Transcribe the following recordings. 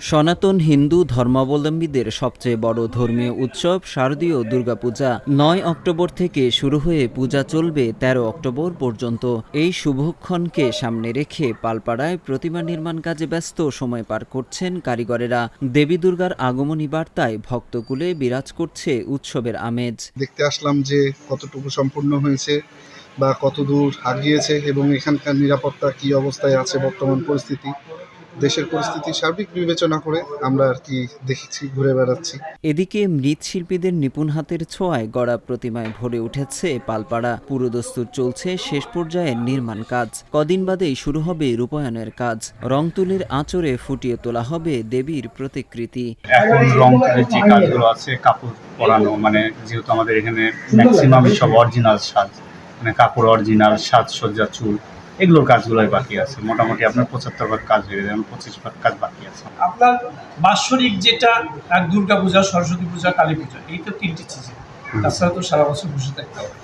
সনাতন হিন্দু ধর্মাবলম্বীদের সবচেয়ে বড় ধর্মীয় উৎসব শারদীয় দুর্গাপূজা। নয় অক্টোবর থেকে শুরু হয়ে পূজা চলবে ১৩ অক্টোবর পর্যন্ত। এই শুভক্ষণকে সামনে রেখে পালপাড়ায় প্রতিমা নির্মাণ কাজে ব্যস্ত সময় পার করছেন কারিগরেরা। দেবী দুর্গার আগমনী বার্তায় ভক্তকুলে বিরাজ করছে উৎসবের আমেজ। দেখতে আসলাম যে কতটুকু সম্পূর্ণ হয়েছে বা কতদূর আগিয়েছে এবং এখানকার নিরাপত্তা কি অবস্থায় আছে বর্তমান পরিস্থিতি। দেশের পরিস্থিতি সার্বিক বিবেচনা করে আমরা আর কি দেখেছি ঘুরে বেড়াচ্ছি। এদিকে মৃৎশিল্পীদের নিপুণ হাতের ছোঁয়ায় গড়া প্রতিমায় ভরে উঠেছে পালপাড়া। পুরোদস্তুর চলছে শেষ পর্যায়ের নির্মাণ কাজ। কদিন বাদেই শুরু হবে রূপায়ণের কাজ। রং তুলির আঁচড়ে ফুটিয়ে তোলা হবে দেবীর প্রতিকৃতি। এখন রং তুলির যে কাজগুলো আছে কাপড় পরানো মানে যেহেতু আমাদের এখানে ম্যাক্সিমাম সব অরিজিনাল সাজ মানে কাপড় অরিজিনাল সাজসজ্জা চুল এগুলোর কাজগুলোই বাকি আছে। মোটামুটি আপনার পঁচাত্তর ভাগ কাজ হয়ে যাবে পঁচিশ ভাগ কাজ বাকি আছে। আপনার বাৎসরিক যেটা এক দুর্গা পূজা সরস্বতী পূজা কালী পূজা এই তো তিনটি সিজন তাছাড়া তো সারা বছর বসে থাকতে হবে।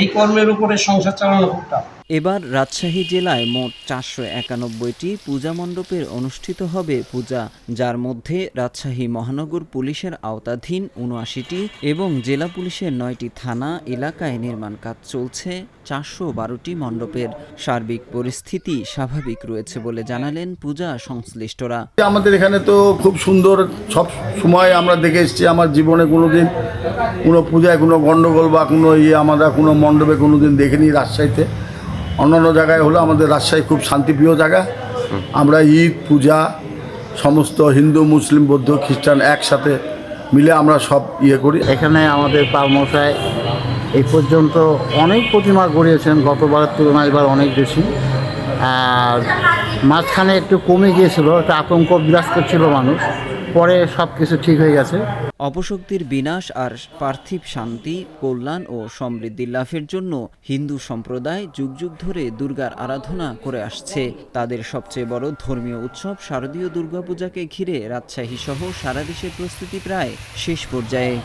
এই কর্মের উপরে সংসার চালানো খুব টাফ এবার রাজশাহী জেলায় মোট চারশো একানব্বইটি পূজা মণ্ডপের অনুষ্ঠিত হবে পূজা যার মধ্যে রাজশাহী মহানগর পুলিশের আওতাধীন উনআশিটি এবং জেলা পুলিশের নয়টি থানা এলাকায় নির্মাণ কাজ চলছে চারশো বারোটি মণ্ডপের। সার্বিক পরিস্থিতি স্বাভাবিক রয়েছে বলে জানালেন পূজা সংশ্লিষ্টরা। আমাদের এখানে তো খুব সুন্দর সব সময় আমরা দেখে এসেছি আমার জীবনে কোনো দিন কোনো পূজায় কোনো গণ্ডগোল বা কোনো ইয়ে আমরা কোনো মণ্ডপে কোনো দিন দেখিনি রাজশাহীতে। অন্যান্য জায়গায় হলো আমাদের রাজশাহী খুব শান্তিপ্রিয় জায়গা। আমরা ঈদ, পূজা, সমস্ত হিন্দু, মুসলিম, বৌদ্ধ, খ্রিস্টান একসাথে মিলে আমরা সব ইয়ে করি। এখানে আমাদের পালমশাই এই পর্যন্ত অনেক প্রতিমা গড়িয়েছেন, গতবারের তুলনায় এবার অনেক বেশি। আর মাঝখানে একটু কমে গিয়েছিল, একটা আতঙ্ক বিরাজ করছিল মানুষ। পরে সব কিছু ঠিক হয়ে গেছে। অপশক্তির বিনাশ আর পার্থিব শান্তি, কল্যাণ ও সমৃদ্ধি লাভের জন্য হিন্দু সম্প্রদায় যুগ যুগ ধরে দুর্গার আরাধনা করে আসছে। তাদের সবচেয়ে বড় ধর্মীয় উৎসব শারদীয় দুর্গাপূজাকে ঘিরে রাজশাহী সহ সারা দেশের প্রস্তুতি প্রায় শেষ পর্যায়ে।